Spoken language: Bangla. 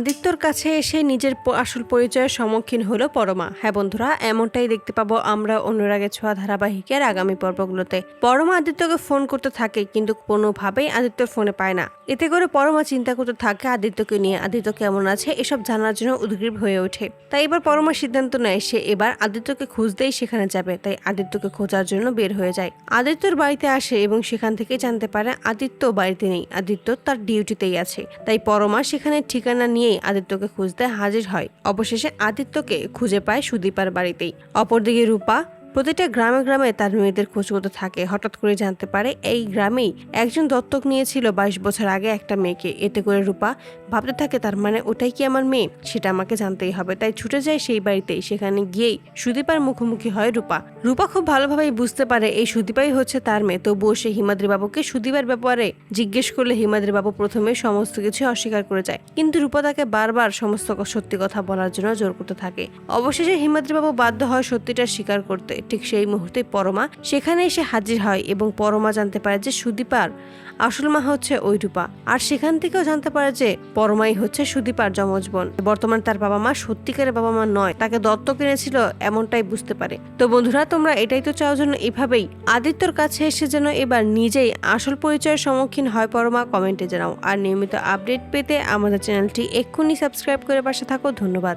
আদিত্যর কাছে এসে নিজের আসল পরিচয়ের সম্মুখীন হলো পরমা। হ্যাঁ বন্ধুরা, এমনটাই দেখতে পাবো আমরা অনুরাগের ছোঁয়া ধারাবাহিকের আগামী পর্বগুলোতে। পরমা আদিত্যকে ফোন করতে থাকে, কিন্তু কোনোভাবেই আদিত্যর ফোনে পায় না। এতে করে পরমা চিন্তা করতে থাকে আদিত্যকে নিয়ে, আদিত্য কেমন আছে? এসব জানার জন্য উদ্গ্রীব হয়ে ওঠে। তাই এবার পরমা সিদ্ধান্ত নেয়, সে এবার আদিত্যকে খুঁজতেই সেখানে যাবে, তাই আদিত্যকে খোঁজার জন্য বের হয়ে যায়। আদিত্যর বাড়িতে আসে এবং সেখান থেকে জানতে পারে আদিত্য বাড়িতে নেই, আদিত্য তার ডিউটিতেই আছে। তাই পরমা সেখানে ঠিকানা নিয়েই আদিত্যকে খুঁজতে হাজির হয়। অবশেষে আদিত্যকে খুঁজে পায় সুদীপার বাড়িতেই। অপরদিকে রূপা প্রতিটা গ্রামে গ্রামে তার মেয়েদের খোঁজ করতে থাকে। হঠাৎ করে জানতে পারে এই গ্রামেই একজন দত্তক নিয়েছিল বাইশ বছর আগে একটা মেয়েকে। এতে করে রূপা ভাবতে থাকে, তার মানে ওটাই কি আমার মেয়ে? সেটা আমাকে জানতেই হবে। তাই ছুটে যায় সেই বাড়িতেই। সেখানে গিয়েই সুদীপার মুখোমুখি হয় রূপা। রূপা খুব ভালোভাবেই বুঝতে পারে এই সুদীপাই হচ্ছে তার মেয়ে। তবুও সে হিমাদ্রি বাবুকে সুদীপার ব্যাপারে জিজ্ঞেস করলে হিমাদ্রি বাবু প্রথমে সমস্ত কিছু অস্বীকার করে যায়। কিন্তু রূপা তাকে বারবার সমস্ত সত্যি কথা বলার জন্য জোর করতে থাকে। অবশেষে হিমাদ্রি বাবু বাধ্য হয় সত্যিটা স্বীকার করতে। ঠিক সেই মুহূর্তে পরমা সেখানে এসে হাজির হয় এবং পরমা জানতে পারে যে সুদীপার আসল মা হচ্ছে ওই রূপা আর সেখান থেকেও জানতে পারে যে পরমাই হচ্ছে সুদীপার যমজ বোন বর্তমানে তার বাবা মা সত্যিকারের বাবা মা নয়, তাকে দত্ত কিনেছিল এমনটাই বুঝতে পারে। তো বন্ধুরা, তোমরা এটাই তো চাও জন্য এভাবেই আদিত্যর কাছে এসে যেন এবার নিজেই আসল পরিচয়ের সম্মুখীন হয় পরমা কমেন্টে জানাও। আর নিয়মিত আপডেট পেতে আমাদের চ্যানেলটি এক্ষুনি সাবস্ক্রাইব করে পাশে থাকো। ধন্যবাদ।